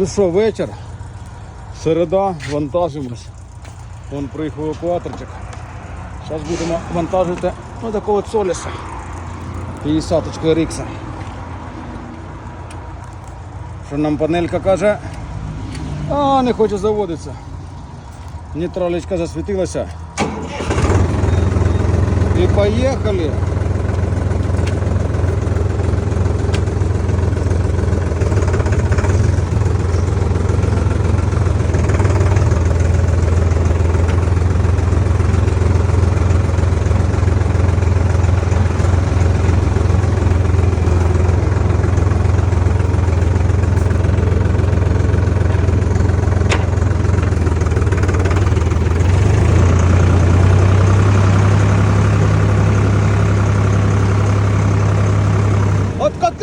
Ну що, вечір. Середа, вантажимось. Вон приїхав евакуаторчик. Зараз будемо вантажити ну, такого соліса. 50 рікса. Що нам панелька каже? А, не хоче заводитися. Нейтралечка засвітилася. І поїхали.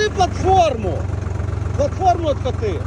Платформу! Платформу откати!